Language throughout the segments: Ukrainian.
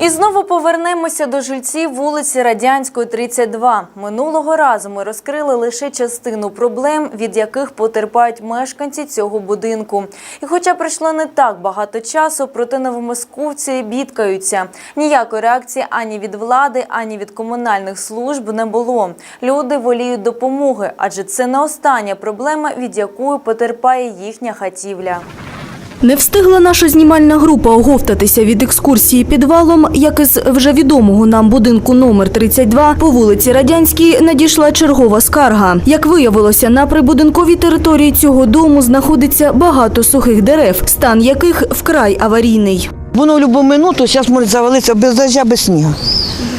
І знову повернемося до жильців вулиці Радянської, 32. Минулого разу ми розкрили лише частину проблем, від яких потерпають мешканці цього будинку. І хоча пройшло не так багато часу, проте новомосковці бідкаються. Ніякої реакції ані від влади, ані від комунальних служб не було. Люди воліють допомоги, адже це не остання проблема, від якої потерпає їхня хатівля. Не встигла наша знімальна група оговтатися від екскурсії підвалом, як із вже відомого нам будинку номер 32 по вулиці Радянській надійшла чергова скарга. Як виявилося, на прибудинковій території цього дому знаходиться багато сухих дерев, стан яких вкрай аварійний. Воно в будь-яку минуту зараз може завалитися без дождя, без снігу.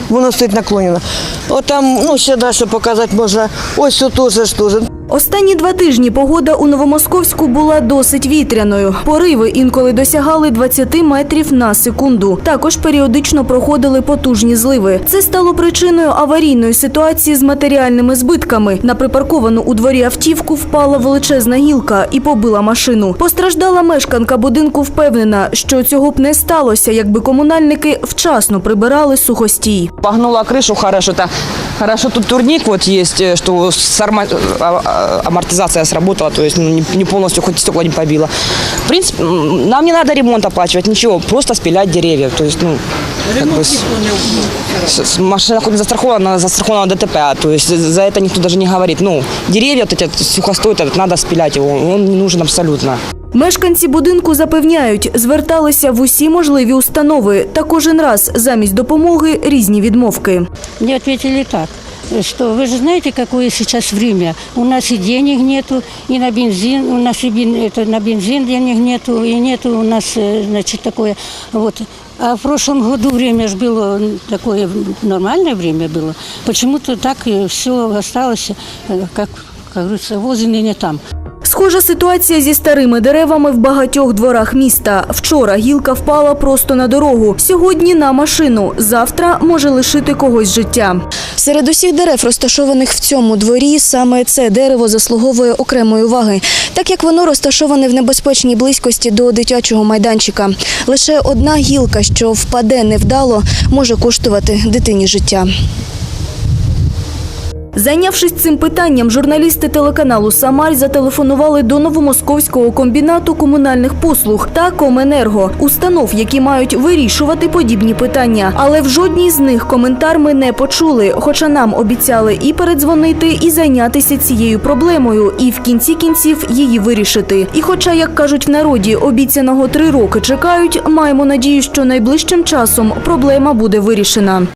Воно стоїть наклонено. От там, ну, ще далі показати можна. Ось тут теж теж. Останні два тижні погода у Новомосковську була досить вітряною. Пориви інколи досягали 20 метрів на секунду. Також періодично проходили потужні зливи. Це стало причиною аварійної ситуації з матеріальними збитками. На припарковану у дворі автівку впала величезна гілка і побила машину. Постраждала мешканка будинку впевнена, що цього б не сталося, якби комунальники вчасно прибирали сухостій. Погнула крышу хорошо. Это хорошо тут турник вот есть, э, что с арма- а- а- амортизация сработала, то есть ну, не- не полностью хоть стекла не побило. В принципе, нам не надо ремонт оплачивать, ничего, просто спилять деревья. То есть, ну, как бы с- с- машина хоть застрахована, она застрахована ДТП, а то есть за это никто даже не говорит. Ну, деревья вот эти сухостой, этот, надо спилять его, он не нужен абсолютно. Мешканці будинку запевняють, зверталися в усі можливі установи та кожен раз замість допомоги різні відмовки. Мне ответили так, что вы же знаете, какое сейчас время. У нас и денег нету, и на бензин, у нас и бен- это, на бензин денег нету, и нету у нас, э, значит, такое. Вот. А в прошлом году время же было такое нормальное время было. Почему-то так все осталось, э, как, как говорится, возле не там. Схожа ситуація зі старими деревами в багатьох дворах міста. Вчора гілка впала просто на дорогу. Сьогодні на машину. Завтра може лишити когось життя. Серед усіх дерев, розташованих в цьому дворі, саме це дерево заслуговує окремої уваги, так як воно розташоване в небезпечній близькості до дитячого майданчика. Лише одна гілка, що впаде невдало, може коштувати дитині життя. Зайнявшись цим питанням, журналісти телеканалу Самарь зателефонували до новомосковського комбінату комунальних послуг та Коменерго, установ, які мають вирішувати подібні питання. Але в жодній з них коментар ми не почули, хоча нам обіцяли і передзвонити, і зайнятися цією проблемою, і в кінці кінців її вирішити. І хоча, як кажуть в народі, обіцяного три роки чекають, маємо надію, що найближчим часом проблема буде вирішена.